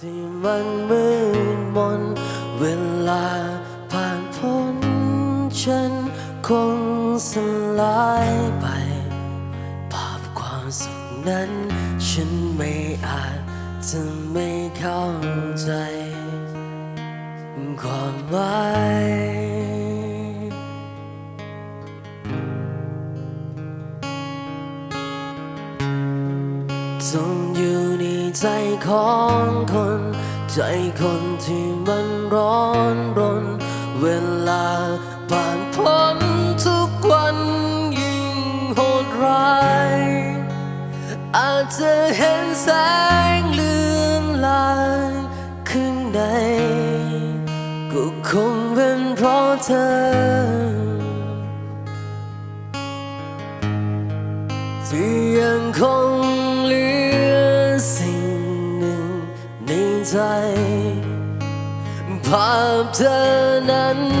ที่มันมืดมนเวลาผ่านพ้นฉันคงสลายไป ภาพความสุขนั้น ฉันไม่อาจจะไม่เข้าใจ ความหมาย จงอยู่ในใจของคน ใจคนที่มันร้อนรน เวลาผ่านพ้นทุกวันยิ่งโหดร้าย อาจจะเห็นแสงเลือนลางข้างในก็คงเป็นเพราะเธอที่ยังคงเหลือ ใจ ภาพเธอนั้น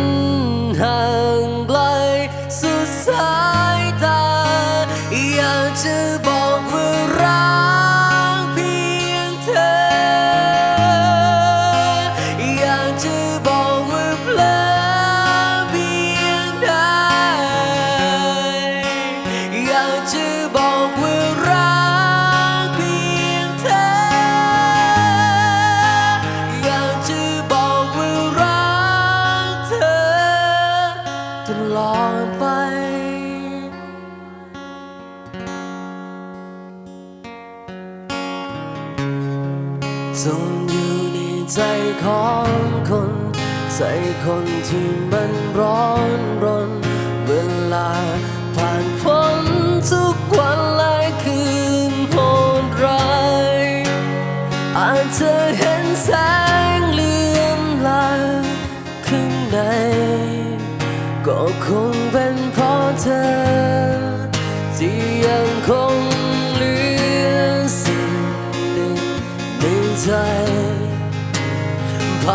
จงอยู่ในใจของคน ใจคนที่มันร้อนรน เวลาผ่านพ้นทุกวันและคืนโหดร้ายอาจจะเห็น ภ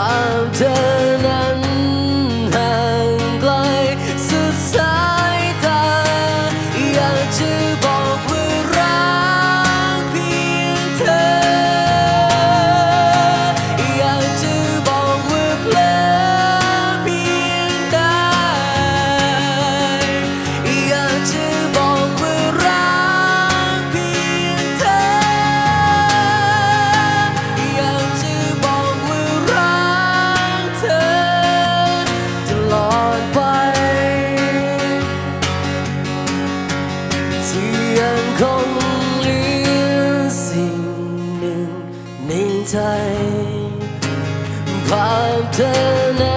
คงเหลือสิ่งหนึ่งในใจภาพเธอ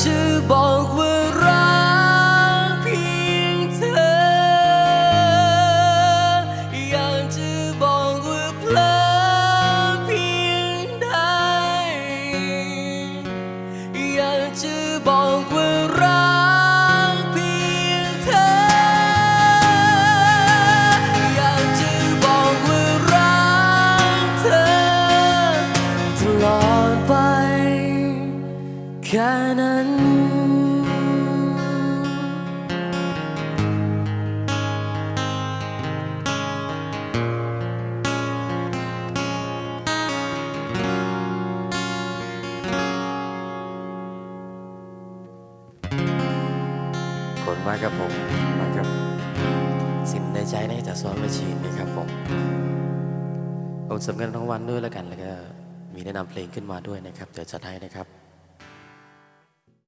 จะบอกว่ารักเพียงเธอ อยากจะบอกว่าเพลอเพียงใดอยากจะบอกว่ารักเพียง ขนมากครับผมมาครับสิ่งในใจนี่จะซ้อนมาชีนนะครับผมผมสำคัญทั้งวันด้วยแล้วกันแล้วก็มีแนะนำเพลงขึ้นมาด้วยนะครับเดี๋ยวจัดให้นะครับ